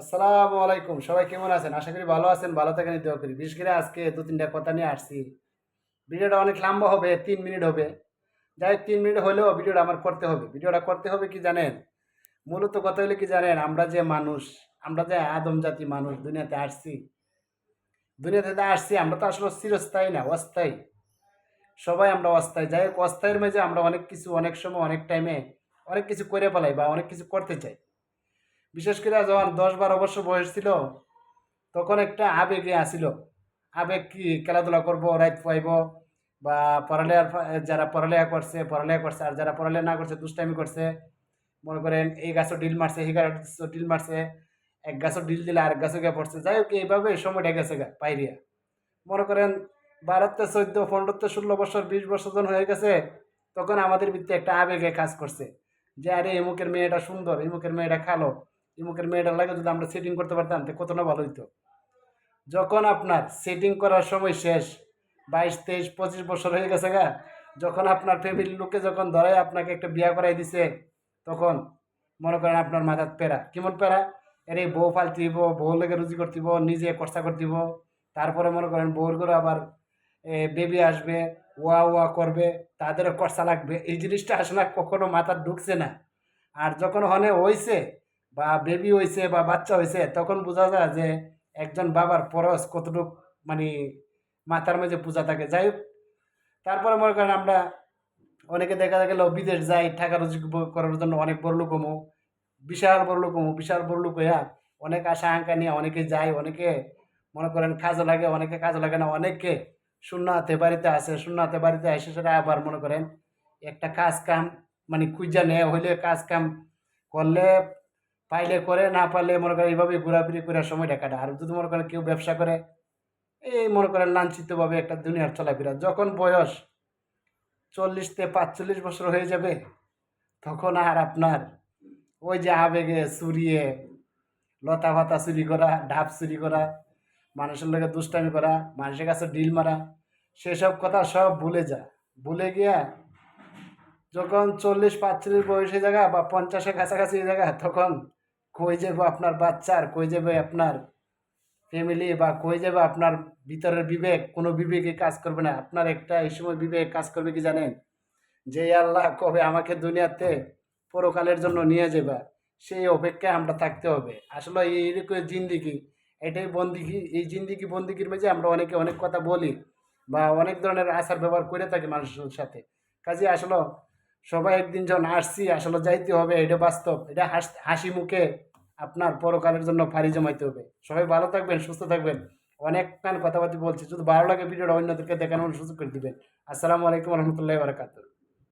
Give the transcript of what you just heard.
আসসালামু আলাইকুম। সবাই কেমন আছেন? আশা করি ভালো আছেন, ভালো থাকেন দোয়া করি। বিশেষ করে আজকে দু, তিনটা কথা নিয়ে আসছি। ভিডিওটা অনেক লম্বা হবে, তিন মিনিট হবে। যাই হোক, তিন মিনিট হলেও ভিডিওটা আমার করতে হবে। ভিডিওটা করতে হবে কি জানেন? মূলত কথা হলে কি জানেন? আমরা যে মানুষ, আমরা যে আদম জাতি মানুষ দুনিয়াতে আসছি। দুনিয়াতে যে আসছি, আমরা তো আসলে চিরস্থায়ী না, অস্থায়ী। সবাই আমরা অস্থায়ী। যাই হোক, অস্থায়ীর মাঝে আমরা অনেক কিছু অনেক সময়, অনেক টাইমে অনেক কিছু করে ফেলাই বা অনেক কিছু করতে চাই। বিশেষ করে যখন দশ বারো বছর বয়স ছিল, তখন একটা আবেগে আসিল। আবেগ কি? খেলাধুলা করব রাইত পাইব বা পড়ালেখার ফ- যারা পড়ালেখা করছে পড়ালেখা করছে, আর যারা পড়ালেখা না করছে, দুষ্টামি করছে। মনে করেন, এই গাছও ডিল মারছে, এই গাছও ডিল মারছে, এক গাছও ডিল দিলে আরেক গাছও গিয়ে পড়ছে। যাই হোক, এইভাবে সময়টা গেছে পাইরিয়া। মনে করেন বারোতে চোদ্দ পনেরোতে ষোলো বছর, বিশ বছর যখন হয়ে গেছে, তখন আমাদের ভিত্তি একটা আবেগে কাজ করছে। যে আরে এমুকের মেয়েটা সুন্দর এমুকের মেয়েটা খালো ইমুকের মেয়েটার লাগে যদি আমরা সেটিং করতে পারতাম, তো কত না ভালো হইতো। যখন আপনার সেটিং করার সময় শেষ, বাইশ, তেইশ, পঁচিশ বছর হয়ে গেছে গা, যখন আপনার ফ্যামিলির লোকে যখন ধরে আপনাকে একটা বিয়া করাই দিছে, তখন মনে করেন আপনার মাথার পেরা কেমন পেরা এর এই বউ ফালতিব বউ লেগে রুজি করতিব, নিজে খরচা করতিব। তারপরে মনে করেন বউর করে আবার বেবি আসবে, ওয়া ওয়া করবে, তাদেরও খরচা লাগবে। এই জিনিসটা আসলে কখনো মাথার ঢুকছে না। আর যখন হনে হয়েছে বা বেবি হয়েছে বা বাচ্চা হয়েছে তখন বোঝা যায় যে একজন বাবার পরশ কতটুক মানে মাথার মাঝে পূজা থাকে। যাই হোক, তারপরে মনে করেন আমরা অনেকে দেখা গেল বিদেশ যাই, টাকা রুজি করার জন্য অনেক বড় লোক হমু, বিশাল বড় লোক হমু, বিশাল বড় লোক হইয়া অনেক আশা আঙ্কা নিয়ে অনেকে যায়, অনেকে মনে করেন কাজে লাগে, অনেকে কাজে লাগে না, অনেকে শূন্য হাতে বাড়িতে আসে শূন্য হাতে বাড়িতে আসে সেটা আবার মনে করেন একটা কাজ কাম মানে খুঁজা নেয় হইলে কাজ কাম করলে পাইলে করে, না পারলে মনে করেন এইভাবে ঘোরাফিরি করে সময়টা কাটা আর যদি মনে করেন কেউ ব্যবসা করে, এই মনে করেন লাঞ্ছিতভাবে একটা দুনিয়ার চলাফেরা। যখন বয়স চল্লিশতে পাঁচচল্লিশ বছর হয়ে যাবে, তখন আর আপনার ওই যে আবেগে চুরিয়ে লতা পাতা চুরি করা ঢাপ চুরি করা, মানুষের লোকে দুষ্টামি করা, মানুষের কাছে ডিল মারা, সেসব কথা সব ভুলে যা ভুলে গিয়া যখন চল্লিশ পাঁচচল্লিশ বয়সে জায়গা বা পঞ্চাশের কাছাকাছি জায়গা, তখন কই যাবে আপনার বাচ্চার কই যাবে আপনার ফ্যামিলি বা কই যাবে আপনার ভিতরের বিবেক? কোনো বিবেকে কাজ করবে না। আপনার একটা এই সময় বিবেক কাজ করবে কি জানেন? যে আল্লাহ কবে আমাকে দুনিয়াতে পরকালের জন্য নিয়ে যাবা, সেই অপেক্ষায় আমরা থাকতে হবে। আসলে এইরকম জিন্দিগি, এটাই বন্দিগি, এই জিন্দিগি বন্দিগির মাঝে আমরা অনেকে অনেক কথা বলি বা অনেক ধরনের আচার ব্যবহার করে থাকি মানুষের সাথে। কাজে আসলে সবাই একদিন যখন আসছি, আসলে যাইতে হবে, এটা বাস্তব, এটা হাস- মুখে আপনার পরকালের জন্য ফাড়ি জমাইতে হবে। সবাই ভালো থাকবেন, সুস্থ থাকবেন। অনেক কান কথাবার্তি বলছি। শুধু ভালো লাগে ভিডিওটা অন্যদেরকে দেখানোর সুযোগ করে দিবেন। আসসালামু আলাইকুম রহমতুল্লাহ বারকাতুহ।